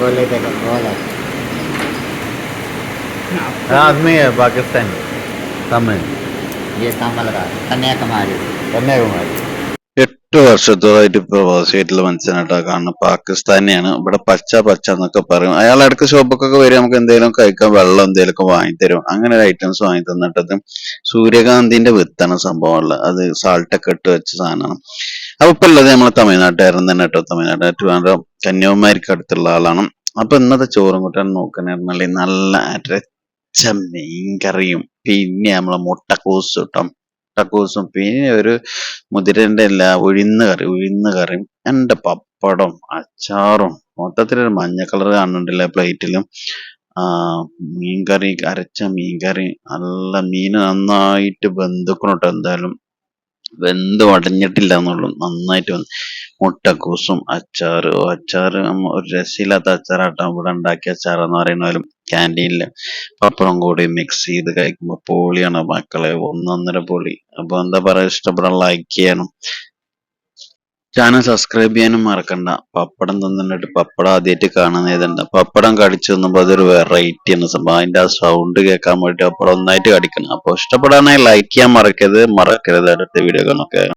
गोले देखो गोला आदमी है पाकिस्तानी तमिल ये कमल का कन्याकुमारी കന്യാകുമാരി എട്ട് വർഷത്തോളായിട്ട് പ്രവാസിയായിട്ടുള്ള മനുഷ്യനായിട്ടാ കാണുന്നത് പാകിസ്ഥാനിയാണ് ഇവിടെ പച്ച പച്ച എന്നൊക്കെ പറയും അയാൾ ഇടയ്ക്ക് ഷോപ്പൊക്കെ വരും നമുക്ക് എന്തെങ്കിലും കഴിക്കാൻ വെള്ളം എന്തെങ്കിലുമൊക്കെ വാങ്ങിത്തരും അങ്ങനെ ഒരു ഐറ്റംസ് വാങ്ങി തന്നിട്ടത് സൂര്യകാന്തിന്റെ വിത്താണ് സംഭവമുള്ളത് അത് സാൾട്ട് ഒക്കെ ഇട്ട് വെച്ച സാധനമാണ് അപ്പൊ ഇപ്പൊ ഉള്ളത് നമ്മളെ തമിഴ്നാട്ടുകാരൻ തന്നെ കേട്ടോ. തമിഴ്നാട് ട്രിവാൻഡ്രം കന്യാകുമാരിക്ക് അടുത്തുള്ള ആളാണ്. അപ്പൊ ഇന്നത്തെ ചോറും കൂട്ടാൻ നോക്കണെന്നുണ്ടെങ്കിൽ നല്ല അരച്ച മീൻകറിയും പിന്നെ നമ്മളെ മുട്ടക്കൂസ് കിട്ടും. മുട്ടക്കൂസും പിന്നെ ഒരു മുതിരന്റെ അല്ല ഉഴുന്ന് കറി ഉഴുന്ന് കറിയും എന്റെ പപ്പടം അച്ചാറും. മൊത്തത്തിലൊരു മഞ്ഞ കളർ കാണുന്നുണ്ടല്ലേ പ്ലേറ്റിലും. മീൻകറി അരച്ച മീൻകറി നല്ല മീൻ നന്നായിട്ട് ബന്ധുക്കണോട്ടോ എന്തായാലും. വെന്ത് വടഞ്ഞിട്ടില്ല എന്നുള്ളൂ നന്നായിട്ട് വന്ന് മുട്ടക്കൂസും അച്ചാറ്. അച്ചാർ ഒരു രസമില്ലാത്ത അച്ചാറാട്ടോ ഇവിടെ ഉണ്ടാക്കിയ അച്ചാറെന്ന് പറയുന്നാലും ക്യാന്റീനിൽ പപ്പടം കൂടി മിക്സ് ചെയ്ത് കഴിക്കുമ്പോൾ പൊളിയാണ് മക്കളെ. ഒന്നൊന്നര പൊളി. അപ്പൊ എന്താ പറയാ? ഇഷ്ടപ്പെടാൻ ലൈക്ക് ചെയ്യാനും ചാനൽ സബ്സ്ക്രൈബ് ചെയ്യാനും മറക്കണ്ട. പപ്പടം തന്നിട്ട് പപ്പടം ആദ്യമായിട്ട് കാണുന്ന ഏതുണ്ട് പപ്പടം കടിച്ചു തന്നുമ്പോൾ അതൊരു വെറൈറ്റി ആണ് സംഭവം. അതിന്റെ ആ സൗണ്ട് കേൾക്കാൻ വേണ്ടി പപ്പടം ഒന്നായിട്ട് കടിക്കണം. അപ്പോൾ ഇഷ്ടപ്പെടാനായി ലൈക്ക് ചെയ്യാൻ മറക്കരുത്. മറക്കരുത് അടുത്ത വീഡിയോ കാണൊക്കെ